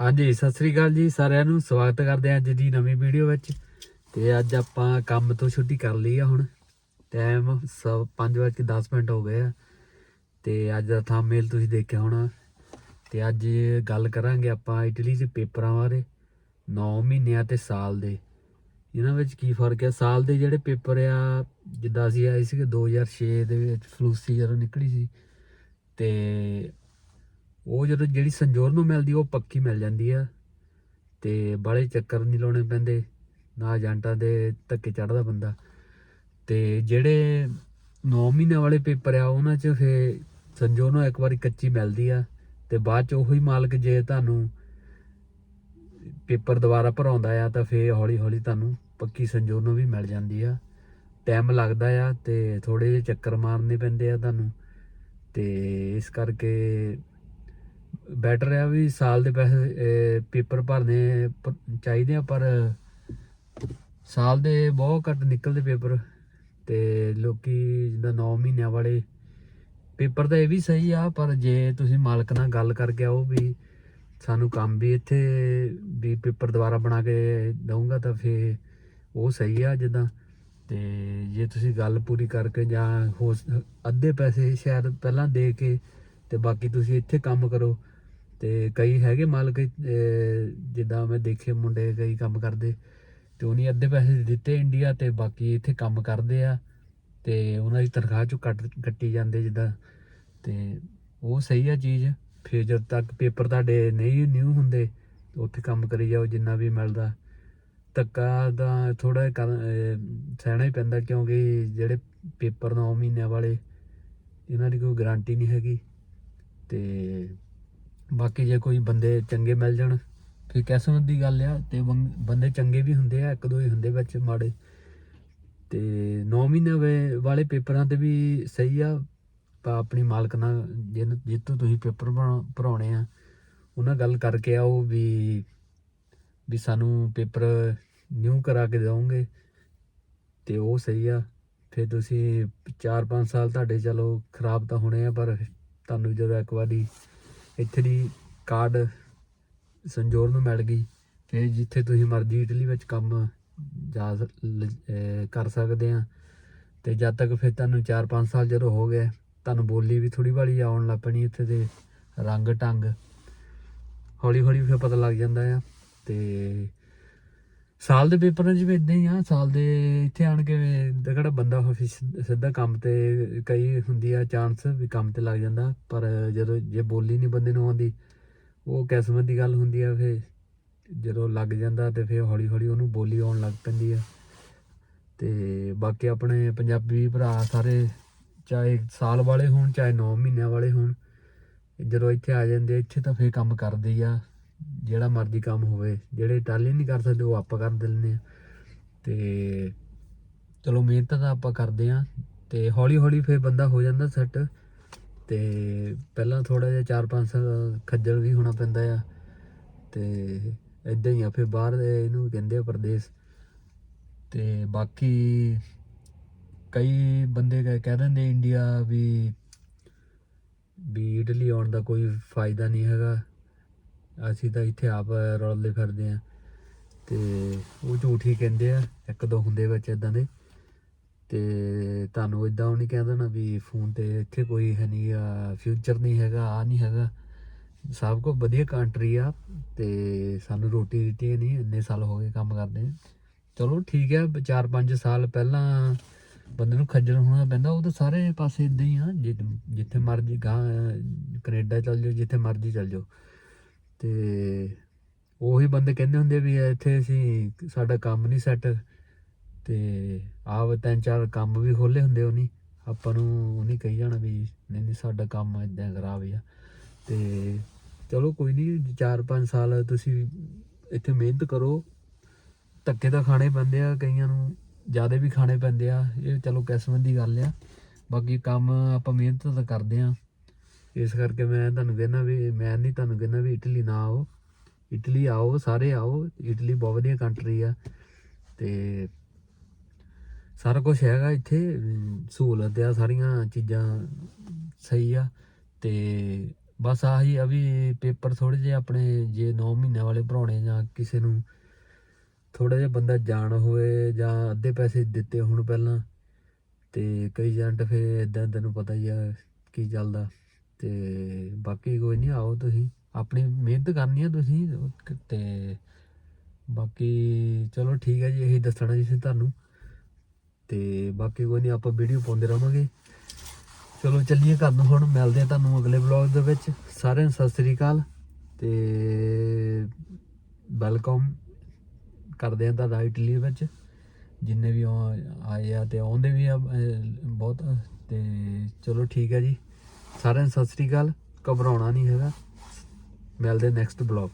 ਹਾਂਜੀ, ਸਤਿ ਸ੍ਰੀ ਅਕਾਲ ਜੀ ਸਾਰਿਆਂ ਨੂੰ। ਸਵਾਗਤ ਕਰਦੇ ਹਾਂ ਅੱਜ ਦੀ ਨਵੀਂ ਵੀਡੀਓ ਵਿੱਚ। ਤੇ ਅੱਜ ਆਪਾਂ ਕੰਮ ਤੋਂ ਛੁੱਟੀ ਕਰ ਲਈ ਆ ਹੁਣ। ਟਾਈਮ ਸਭ 5:10 ਮਿੰਟ ਹੋ ਗਏ ਆ। ਤੇ ਅੱਜ ਦਾ ਥੰਬਨੇਲ ਤੁਸੀਂ ਦੇਖਿਆ ਹੋਣਾ। ਤੇ ਅੱਜ ਗੱਲ ਕਰਾਂਗੇ ਆਪਾਂ ਇਟਲੀ ਦੇ ਪੇਪਰਾਂ ਬਾਰੇ। 9 ਮਹੀਨਿਆਂ ਤੇ ਸਾਲ ਦੇ। ਇਹਨਾਂ ਵਿੱਚ ਕੀ ਫ਼ਰਕ ਹੈ ਸਾਲ ਦੇ ਜਿਹੜੇ ਪੇਪਰ ਆ, ਜਿੱਦਾਂ ਅਸੀਂ ਆਏ ਸੀਗੇ 2006 ਦੇ ਵਿੱਚ, ਫਲੂਸੀ ਜਦੋਂ ਨਿਕਲੀ ਸੀ। ਤੇ ਉਹ ਜਦੋਂ ਜਿਹੜੀ ਸੰਜੋਰ ਨੂੰ ਮਿਲਦੀ, ਉਹ ਪੱਕੀ ਮਿਲ ਜਾਂਦੀ ਆ। ਤੇ ਬਾਲੇ ਚੱਕਰ ਨਹੀਂ ਲਾਉਣੇ ਪੈਂਦੇ, ਨਾ ਏਜੰਟਾਂ ਦੇ ਧੱਕੇ ਚੜਦਾ ਬੰਦਾ। ਤੇ ਜਿਹੜੇ 9 ਮਹੀਨੇ ਵਾਲੇ ਪੇਪਰ ਆ, ਉਹਨਾਂ 'ਚ ਫੇ ਸੰਜੋਰ ਨੂੰ ਇੱਕ ਵਾਰੀ ਕੱਚੀ ਮਿਲਦੀ ਆ, ਤੇ ਬਾਅਦ 'ਚ ਉਹੀ ਮਾਲਕ ਜੇ ਤੁਹਾਨੂੰ ਪੇਪਰ ਦੁਬਾਰਾ ਭਰਾਉਂਦਾ ਆ, ਤਾਂ ਫੇ ਹੌਲੀ ਹੌਲੀ ਤੁਹਾਨੂੰ ਪੱਕੀ ਸੰਜੋਰ ਨੂੰ ਵੀ ਮਿਲ ਜਾਂਦੀ ਆ। ਟਾਈਮ ਲੱਗਦਾ ਆ, ਤੇ ਥੋੜੇ ਜਿਹੇ ਚੱਕਰ ਮਾਰਨੇ ਪੈਂਦੇ ਆ ਤੁਹਾਨੂੰ। ਤੇ ਇਸ ਕਰਕੇ ਬੈਟਰ ਆ ਵੀ ਸਾਲ ਦੇ ਪੈਸੇ ਪੇਪਰ ਭਰਨੇ ਚਾਹੀਦੇ ਆ, ਪਰ ਸਾਲ ਦੇ ਬਹੁਤ ਘੱਟ ਨਿਕਲਦੇ ਪੇਪਰ ਤੇ ਲੋਕੀ ਜਿੱਦਾਂ 9 ਮਹੀਨਿਆਂ ਵਾਲੇ ਪੇਪਰ ਤਾਂ ਇਹ ਵੀ ਸਹੀ ਆ, ਪਰ ਜੇ ਤੁਸੀਂ ਮਾਲਕ ਨਾਲ ਗੱਲ ਕਰਕੇ ਆਓ ਵੀ ਸਾਨੂੰ ਕੰਮ ਵੀ ਇੱਥੇ ਵੀ ਪੇਪਰ ਦੁਬਾਰਾ ਬਣਾ ਕੇ ਦਊਂਗਾ ਤਾਂ ਫੇ ਉਹ ਸਹੀ ਆ ਜਿੱਦਾਂ। ਤੇ ਜੇ ਤੁਸੀਂ ਗੱਲ ਪੂਰੀ ਕਰਕੇ ਜਾਂ ਹੋ ਅੱਧੇ ਪੈਸੇ ਸ਼ਾਇਦ ਪਹਿਲਾਂ ਦੇ ਕੇ ਤੇ ਬਾਕੀ ਤੁਸੀਂ ਇੱਥੇ ਕੰਮ ਕਰੋ ਤੇ ਕਈ ਹੈਗੇ ਮਾਲਕ ਜਿੱਦਾਂ ਮੈਂ ਦੇਖੇ ਮੁੰਡੇ ਕਈ ਕੰਮ ਕਰਦੇ ਤੇ ਉਹਨੇ ਅੱਧੇ ਪੈਸੇ ਦਿੱਤੇ ਇੰਡੀਆ ਤੇ ਬਾਕੀ ਇੱਥੇ ਕੰਮ ਕਰਦੇ ਆ ਤੇ ਉਹਨਾਂ ਦੀ ਤਨਖਾਹ ਚੋਂ ਕੱਟ, ਕੱਟੀ ਜਾਂਦੇ ਜਿੱਦਾਂ ਤੇ ਉਹ ਸਹੀ ਆ ਚੀਜ਼। ਫਿਰ ਜਦ ਤੱਕ ਪੇਪਰ ਤੁਹਾਡੇ ਨਹੀਂ ਨਿਊ ਹੁੰਦੇ, ਉੱਥੇ ਕੰਮ ਕਰੀ ਜਾਓ ਜਿੰਨਾ ਵੀ ਮਿਲਦਾ। ਧੱਕਾ ਦਾ ਥੋੜਾ ਸਹਿਣਾ ਹੀ ਪੈਂਦਾ ਕਿਉਂਕਿ ਜਿਹੜੇ ਪੇਪਰ 9 ਮਹੀਨਿਆਂ ਵਾਲੇ, ਇਹਨਾਂ ਦੀ ਕੋਈ ਗਾਰੰਟੀ ਨਹੀਂ ਹੈਗੀ। ਤੇ ਬਾਕੀ ਜੇ ਕੋਈ ਬੰਦੇ ਚੰਗੇ ਮਿਲ ਜਾਣ, ਫਿਰ ਕਿਸਮਤ ਦੀ ਗੱਲ ਆ ਤੇ ਬੰਦੇ ਚੰਗੇ ਵੀ ਹੁੰਦੇ ਆ, ਇੱਕ ਦੋ ਹੀ ਹੁੰਦੇ ਵਿੱਚ ਮਾੜੇ। ਤੇ 9 ਮਹੀਨੇ ਵਾਲੇ ਪੇਪਰਾਂ ਤੇ ਵੀ ਸਹੀ ਆ ਪਰ ਆਪਣੀ ਮਾਲਕ ਨਾਲ ਜਿਨ ਜਿੱਤੋਂ ਤੁਸੀਂ ਪੇਪਰ ਬਣਾ- ਭਰਾਉਣੇ ਆ, ਉਹਨਾਂ ਗੱਲ ਕਰਕੇ ਆਓ ਵੀ ਵੀ ਸਾਨੂੰ ਪੇਪਰ ਨਿਊ ਕਰਾ ਕੇ ਦਿਓਗੇ, ਤੇ ਉਹ ਸਹੀ ਆ। ਫਿਰ ਤੁਸੀਂ 4-5 ਸਾਲ ਤੁਹਾਡੇ ਚਲੋ ਖਰਾਬ ਤਾਂ ਹੋਣੇ ਆ, ਪਰ ਤੁਹਾਨੂੰ ਜਦੋਂ ਇੱਕ ਵਾਰੀ ਇੱਥੇ ਦੀ ਕਾਰਡ ਸੰਜੋਰ ਨੂੰ ਮਿਲ ਗਈ ਫਿਰ ਜਿੱਥੇ ਤੁਸੀਂ ਮਰਜ਼ੀ ਇਟਲੀ ਵਿੱਚ ਕੰਮ ਜਾ ਕਰ ਸਕਦੇ ਆ। ਤੇ ਜਦ ਤੱਕ ਫਿਰ ਤੁਹਾਨੂੰ 4-5 ਸਾਲ ਜਦੋਂ ਹੋ ਗਏ, ਤੁਹਾਨੂੰ ਬੋਲੀ ਵੀ ਥੋੜੀ ਬਾਲੀ ਆਉਣ ਲੱਗ ਪੈਣੀ ਇੱਥੇ ਦੇ ਰੰਗ ਢੰਗ ਹੌਲੀ ਹੌਲੀ ਫਿਰ ਪਤਾ ਲੱਗ ਜਾਂਦਾ ਆ। ਤੇ ਸਾਲ ਦੇ ਪੇਪਰਾਂ 'ਚ ਵੀ ਇਦਾਂ ਹੀ ਆ, ਸਾਲ ਦੇ ਇੱਥੇ ਆਣ ਕੇ ਦਾ ਕਿਹੜਾ ਬੰਦਾ ਸਿੱਧਾ ਕੰਮ ਤੇ ਕਈ ਹੁੰਦੀ ਆ ਚਾਂਸ ਵੀ ਕੰਮ ਤੇ ਲੱਗ ਜਾਂਦਾ, ਪਰ ਜਦੋਂ ਜੇ ਬੋਲੀ ਨਹੀਂ ਬੰਦੇ ਨੂੰ ਆਉਂਦੀ, ਉਹ ਕਿਸਮਤ ਦੀ ਗੱਲ ਹੁੰਦੀ ਆ ਫਿਰ ਜਦੋਂ ਲੱਗ ਜਾਂਦਾ ਤੇ ਫਿਰ ਹੌਲੀ ਹੌਲੀ ਉਹਨੂੰ ਬੋਲੀ ਆਉਣ ਲੱਗ ਪੈਂਦੀ ਆ। ਤੇ ਬਾਕੀ ਆਪਣੇ ਪੰਜਾਬੀ ਭਰਾ ਸਾਰੇ ਚਾਹੇ ਸਾਲ ਵਾਲੇ ਹੋਣ, ਚਾਹੇ 9 ਮਹੀਨਿਆਂ ਵਾਲੇ ਹੋਣ, ਜਦੋਂ ਇੱਥੇ ਆ ਜਾਂਦੇ ਇੱਥੇ ਤਾਂ ਫੇਰ ਕੰਮ ਕਰਦੇ ਆ। ਜਿਹੜਾ ਮਰਜ਼ੀ ਕੰਮ ਹੋਵੇ, ਜਿਹੜੇ ਇਟਾਲੀਅਨ ਨਹੀਂ ਕਰ ਸਕਦੇ ਉਹ ਆਪਾਂ ਕਰ ਦਿੰਦੇ ਆ ਤੇ ਚਲੋ ਮਿਹਨਤ ਤਾਂ ਆਪਾਂ ਕਰਦੇ ਆ ਤੇ ਹੌਲੀ ਹੌਲੀ ਫੇਰ ਬੰਦਾ ਹੋ ਜਾਂਦਾ ਸੈੱਟ ਤੇ ਪਹਿਲਾਂ ਥੋੜਾ ਜਿਹਾ 4-5 ਸਾਲ ਖੱਜਲ ਵੀ ਹੋਣਾ ਪੈਂਦਾ ਆ। ਤੇ ਇਦਾਂ ਹੀ ਆ, ਫੇਰ ਬਾਹਰ ਦੇ ਇਹਨੂੰ ਕਹਿੰਦੇ ਆ ਪ੍ਰਦੇਸ਼। ਤੇ ਬਾਕੀ ਕਈ ਬੰਦੇ ਕਹਿ ਕਹਿ ਦਿੰਦੇ ਇੰਡੀਆ ਵੀ ਵੀ ਇਟਲੀ ਆਉਣ ਦਾ ਕੋਈ ਫਾਇਦਾ ਨਹੀਂ ਹੈਗਾ। ਅਸੀਂ ਤਾਂ ਇੱਥੇ ਆਪ ਰੋਲਦੇ ਫਿਰਦੇ ਆ ਤੇ ਉਹ ਝੂਠ ਹੀ ਕਹਿੰਦੇ ਆ, ਇੱਕ ਦੋ ਹੁੰਦੇ ਵਿੱਚ ਇਦਾਂ ਦੇ। ਤੇ ਤੁਹਾਨੂੰ ਇਦਾਂ ਉਹ ਨਹੀਂ ਕਹਿੰਦਾ ਨਾ ਵੀ ਫੋਨ ਤੇ ਇੱਥੇ ਕੋਈ ਹੈ ਨਹੀਂ, ਆ ਫਿਊਚਰ ਨਹੀਂ ਹੈਗਾ ਆ ਨਹੀਂ ਹੈਗਾ। ਸਭ ਕੋ ਵਧੀਆ ਕੰਟਰੀ ਆ ਤੇ ਸਾਨੂੰ ਰੋਟੀ ਦਿੱਤੀ ਨਹੀਂ, ਇੰਨੇ ਸਾਲ ਹੋ ਗਏ ਕੰਮ ਕਰਦੇ ਨੂੰ। ਚਲੋ ਠੀਕ ਆ 4-5 ਸਾਲ ਪਹਿਲਾਂ ਬੰਦੇ ਨੂੰ ਖੱਜਲ ਹੋਣਾ ਪੈਂਦਾ, ਉਹ ਤਾਂ ਸਾਰੇ ਪਾਸੇ ਇਦਾਂ ਹੀ ਆ ਜਿ- ਜਿੱਥੇ ਮਰਜ਼ੀ ਗਾਂ ਕੈਨੇਡਾ ਚੱਲ ਜਾਓ, ਜਿੱਥੇ ਮਰਜ਼ੀ ਚੱਲ ਜਾਓ। ਤੇ ਉਹੀ ਬੰਦੇ ਕਹਿੰਦੇ ਹੁੰਦੇ ਵੀ ਇੱਥੇ ਅਸੀਂ ਸਾਡਾ ਕੰਮ ਨਹੀਂ ਸੈੱਟ ਤੇ ਆਪ ਤਿੰਨ ਚਾਰ ਕੰਮ ਵੀ ਖੋਲੇ ਹੁੰਦੇ ਉਹਨੀ, ਆਪਾਂ ਨੂੰ ਉਹਨੇ ਕਹੀ ਜਾਣਾ ਵੀ ਨਹੀਂ ਨਹੀਂ ਸਾਡਾ ਕੰਮ ਇਦਾਂ ਖਰਾਬ ਆ। ਤੇ ਚਲੋ ਕੋਈ ਨਹੀਂ 4-5 ਸਾਲ ਤੁਸੀਂ ਇੱਥੇ ਮਿਹਨਤ ਕਰੋ, ਧੱਕੇ ਤਾਂ ਖਾਣੇ ਪੈਂਦੇ ਆ ਕਈਆਂ ਨੂੰ, ਜ਼ਿਆਦਾ ਵੀ ਖਾਣੇ ਪੈਂਦੇ ਆ, ਇਹ ਚਲੋ ਕਿਸਮਤ ਦੀ ਗੱਲ ਆ। ਬਾਕੀ ਕੰਮ ਆਪਾਂ ਮਿਹਨਤ ਤਾਂ ਕਰਦੇ ਆ। ਇਸ ਕਰਕੇ ਮੈਂ ਤੁਹਾਨੂੰ ਕਹਿੰਦਾ ਵੀ, ਮੈਂ ਨਹੀਂ ਤੁਹਾਨੂੰ ਕਹਿੰਦਾ ਵੀ ਇਟਲੀ ਨਾ ਆਓ। ਇਟਲੀ ਆਓ, ਸਾਰੇ ਆਓ। ਇਟਲੀ ਬਹੁਤ ਵਧੀਆ ਕੰਟਰੀ ਆ। ਤੇ ਸਾਰਾ ਕੁਝ ਹੈਗਾ ਇੱਥੇ। ਸਹੂਲਤ ਆ, ਸਾਰੀਆਂ ਚੀਜ਼ਾਂ ਸਹੀ ਆ। ਤੇ ਬਸ ਆਹੀ ਆ ਵੀ ਪੇਪਰ ਥੋੜੇ ਜਿਹੇ ਆਪਣੇ ਜੇ 9 ਮਹੀਨਿਆਂ ਵਾਲੇ ਭਰਾਉਣੇ ਜਾਂ ਕਿਸੇ ਨੂੰ ਥੋੜਾ ਜਿਹਾ ਬੰਦਾ ਜਾਣ ਹੋਵੇ ਜਾਂ ਅੱਧੇ ਪੈਸੇ ਦਿੱਤੇ ਹੁਣ ਪਹਿਲਾਂ, ਤੇ ਕਈ ਏਜੰਟ ਫੇ ਇਦਾਂ ਤੈਨੂੰ ਪਤਾ ਹੀ ਆ ਕੀ ਚੱਲਦਾ। ਤੇ ਬਾਕੀ ਕੋਈ ਨਹੀਂ, ਆਓ ਤੁਸੀਂ। ਆਪਣੀ ਮਿਹਨਤ ਕਰਨੀ ਆ ਤੁਸੀਂ ਤੇ ਬਾਕੀ ਚਲੋ ਠੀਕ ਹੈ ਜੀ, ਇਹੀ ਦੱਸਣਾ ਜੀ ਤੁਹਾਨੂੰ। ਤੇ ਬਾਕੀ ਕੋਈ ਨਹੀਂ, ਆਪਾਂ ਵੀਡੀਓ ਪਾਉਂਦੇ ਰਵਾਂਗੇ ਚਲੋ ਚੱਲੀਏ ਘਰ ਨੂੰ ਹੁਣ, ਮਿਲਦੇ ਆ ਤੁਹਾਨੂੰ ਅਗਲੇ ਵਲੌਗ ਦੇ ਵਿੱਚ। ਸਾਰਿਆਂ ਨੂੰ ਸਤਿ ਸ੍ਰੀ ਅਕਾਲ ਤੇ ਵੈਲਕਮ ਕਰਦੇ ਆ ਤੁਹਾਡਾ ਇਟਲੀ ਵਿੱਚ। ਜਿੰਨੇ ਵੀ ਆਏ ਆ ਤੇ ਆਉਂਦੇ ਵੀ ਆ ਬਹੁਤ, ਤੇ ਚਲੋ ਠੀਕ ਹੈ ਜੀ। ਸਾਰਿਆਂ ਨੂੰ ਸਤਿ ਸ੍ਰੀ ਅਕਾਲ। ਘਬਰਾਉਣਾ ਨਹੀਂ ਹੈਗਾ। ਮਿਲਦੇ ਨੈਕਸਟ ਬਲੌਗ